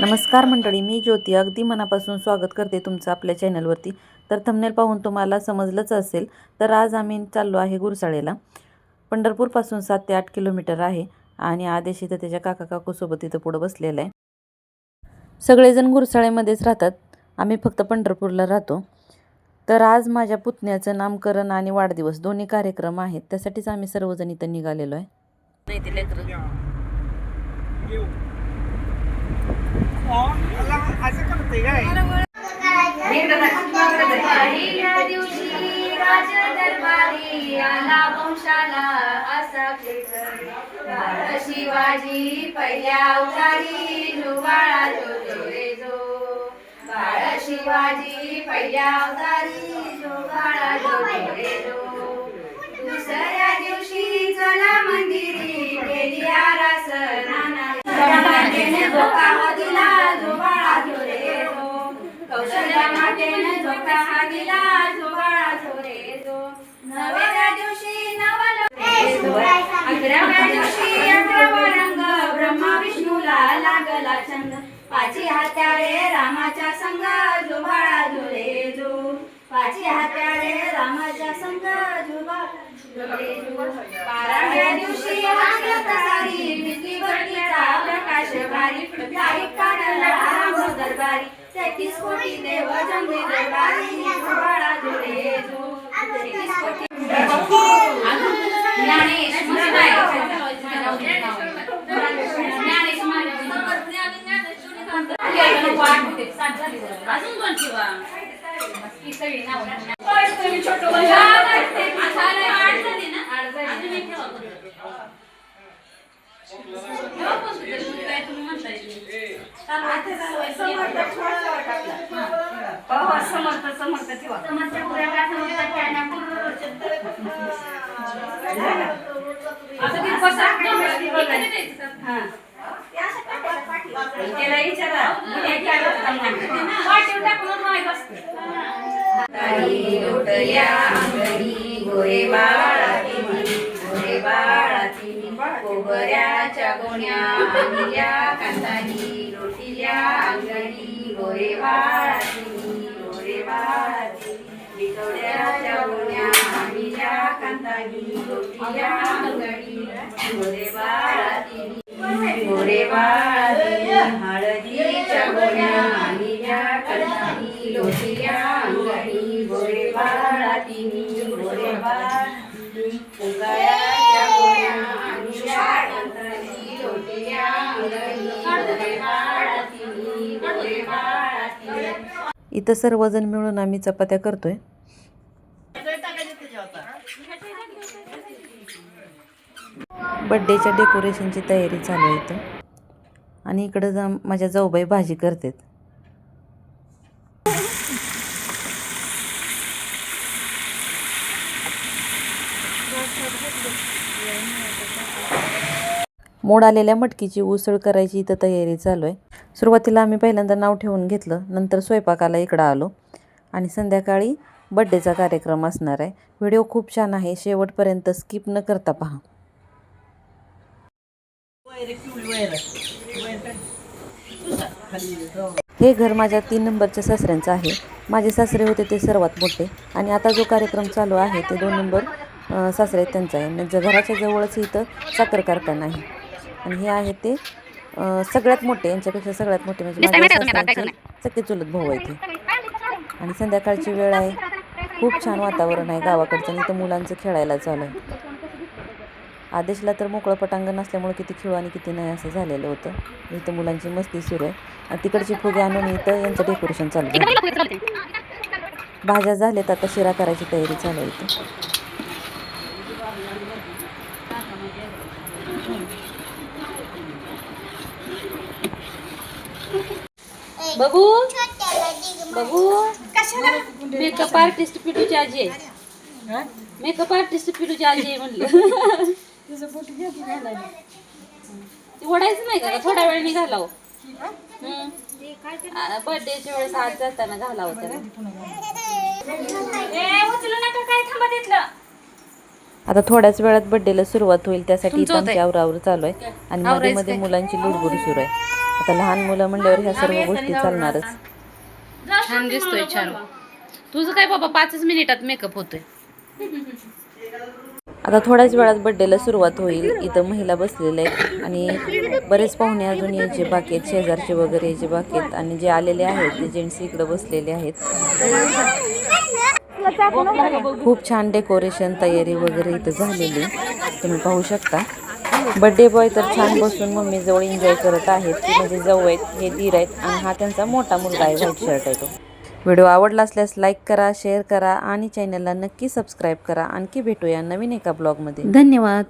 नमस्कार मंडळी मी ज्योती. अगदी मनापासून स्वागत करते तुमचं आपल्या चॅनलवरती. तर थंबनेल पाहून तुम्हाला समजलंच असेल तर आज आम्ही चाललो आहे गुरसाळेला. पंढरपूरपासून सात ते आठ किलोमीटर आहे आणि आदेश इथं त्याच्या काका काकूसोबत इथं पुढं बसलेला आहे. सगळेजण गुरसाळेमध्येच राहतात. आम्ही फक्त पंढरपूरला राहतो. तर आज माझ्या पुतण्याचं नामकरण आणि वाढदिवस दोन्ही कार्यक्रम आहेत त्यासाठीच आम्ही सर्वजण इथं निघालेलो आहे. पहिल्या दिवशी. राज दरबारी आला वंशाला असा खेळ. शिवाजी पहिल्या अवतारी जुवाळा जो जोरे जो. बाळ शिवाजी पहिल्या अवतारी जुवाळा जो जोरे मातेने धोका हा दिला जुवाळा जो रे जो कौशल्या मातेने झोका हा दिला झोबाळा झोरे जो नवव्या दिवशी नवल अकराव्या दिवशी अकरावा रंग. ब्रह्मा विष्णूला लागला छंद. पाची हात्यारे रामाच्या संग झोबाळा झोरे जो पाची हात्यारे रामाच्या संग झोबाळा बाराव्या दिवशी हातात सारी मिसली भरतीचा प्रकाश भारी. तारीख काढला राम दरबारी. तेहतीस कोटी देव जमले दरबारी. झोबाळा झोरे जो. तेहतीस कोटी ज्ञानेश अजून दोन किंवा? समर्थ समर्थ ठेवा समर्थ त्याला विचारा पाठीवर टाकून माहीत असतं कोबऱ्याच्या गोण्या आणल्या कांदानी लोटिल्या अंगणी गोरे बाळाती गोरे बाळाती विटोड्याच्या गोण्या आणल्या कांदानी लोटिल्या अंगणी गोरे बाळाती गोरे बाळाती हळदीच्या गोण्या आणल्या कांदानी लोटिल्या अंगणी गोरे बाळाती गोरे इथं सर्वजण मिळून आम्ही चपात्या करतोय. बड्डेच्या डेकोरेशनची तयारी चालू आहे इथं. आणि इकडं जा माझ्या जाऊबाई भाजी करतात. मोड आलेल्या मटकीची उसळ करायची इथं तयारी चालू आहे. सुरुवातीला आम्ही पहिल्यांदा नाव ठेवून घेतलं नंतर स्वयंपाकाला इकडं आलो. आणि संध्याकाळी बड्डेचा कार्यक्रम असणार आहे. व्हिडिओ खूप छान आहे शेवटपर्यंत स्किप न करता पहा. हे घर माझ्या तीन नंबरच्या सासऱ्यांचं आहे. माझे सासरे होते ते सर्वात मोठे. आणि आता जो कार्यक्रम चालू आहे ते दोन नंबर सासरे आहेत त्यांचा आहे. म्हणजे घराच्या जवळच इथं साखर कारखाना आहे. आणि हे आहे ते सगळ्यात मोठे यांच्यापेक्षा सगळ्यात मोठे म्हणजे सख्खे चुलत भाऊ आहे ते आणि संध्याकाळची वेळ आहे. खूप छान वातावरण आहे गावाकडचं आणि इथं मुलांचं खेळायला चालू आहे. आदेशला तर मोकळं पटांगण असल्यामुळे किती खेळू आणि किती नाही असं झालेलं होतं. इथं मुलांची मस्ती सुरू आहे. आणि तिकडची फुगे आणून इथं यांचं डेकोरेशन चालू आहे. भाज्या झाल्यात आता शिरा करायची तयारी चालू आहे इथं. बघू बघू मेकअप आर्टिस्ट पिटूची आजी आहे. मेकअप आर्टिस्ट पिटूची आजी आहे म्हणलं. ती ओढायचं नाही का थोड्या वेळ घालावं. बर्थडेच्या वेळेस आज जाताना घालावं त्याला. आता थोड्याच वेळात बड्डेला सुरुवात होईल त्यासाठी? आमची आवरावर चालू आहे. आणि मध्ये मध्ये? मुलांची लुडबुड सुरू आहे. आता लहान मुलं म्हणल्यावर ह्या सर्व गोष्टी चालणारच. छान दिसतोय छान. तुझं काय बाबा पाचच मिनिटात मेकअप होतोय. आता थोड्याच वेळात बड्डेला सुरुवात होईल. इथं महिला बसलेल्या आहेत आणि बरेच पाहुणे अजून यायचे बाकी आहेत शेजारचे वगैरे यायचे बाकी आहेत आणि जे आलेले आहेत ते जेंट्स इकडे बसलेले आहेत. खूप छान डेकोरेशन तयारी वगैरे इथं झालेली. तुम्ही पाहू शकता. बड्डे बॉय तर छान बसून मम्मी जवळ एन्जॉय करत आहेत. ती म्हणजे जाऊ आहेत हे धीर आहेत आणि हा त्यांचा मोठा मुलगा आहे व्हाईट शर्ट आहे तो. व्हिडिओ आवडला असल्यास लाईक करा शेअर करा आणि चॅनलला नक्की सबस्क्राईब करा. आणखी भेटूया नवीन एका ब्लॉगमध्ये धन्यवाद.